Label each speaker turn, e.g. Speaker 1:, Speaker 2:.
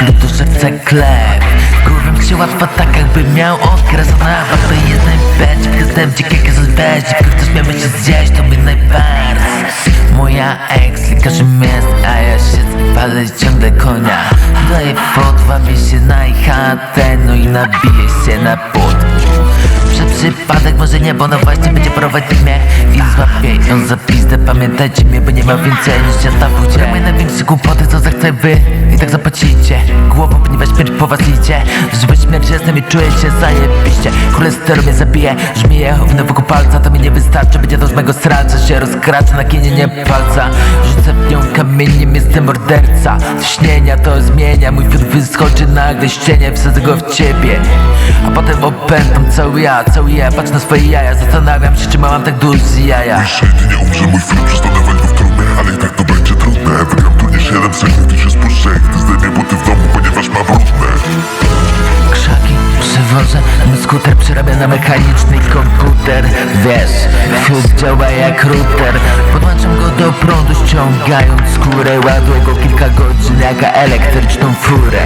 Speaker 1: gdy duszę chce klep Górą się łatwo tak jakby miał okres. Na to jest najbędzie Jestem dzikie jak weź. Gdy ktoś miałby się zjeść to mnie najbardziej. Moja ex lekarzy miast, a ja się palę ciągle konia. Daję pot, wabię się na ich chatę No i nabiję się na Przez przypadek może nie, bo no właśnie będzie prowadzić mnie. I złapię ją za pizdę, pamiętajcie mnie, bo nie ma więcej niż ja tam pójdzie Moje największe głupoty, co zachce wy i tak zapłacicie Głową, ponieważ śmierć po was idzie. Żeby śmierć jestem i czuję się zajebiście. Cholesterol mnie zabije, żmiję chowne wokół palca. To mi nie wystarczy, będzie to z mego serca Się rozkracza na kinie, nie palca. Rzucę w nią kamieniem, jestem morderca. Śnienia to zmienia, mój fiut wyskoczy nagle ścienie Wsadzę go w ciebie opętam cały ja, cały ja. Patrzę na swoje jaja, zastanawiam się, czy mam tak duży jaja.
Speaker 2: Jeśli nie umrze mój film, przestanę go w trumnie Ale i tak to będzie trudne. Wygram turniej 7 sekund, gdy się spuszczę Gdy zdejmie buty w domu, ponieważ ma brudne
Speaker 1: Krzaki przywożę, mój skuter przerabia na mechaniczny komputer. Wiesz, fiut działa jak router. Podłączam go do prądu ściągając skórę. Ładuję go kilka godzin jak elektryczną furę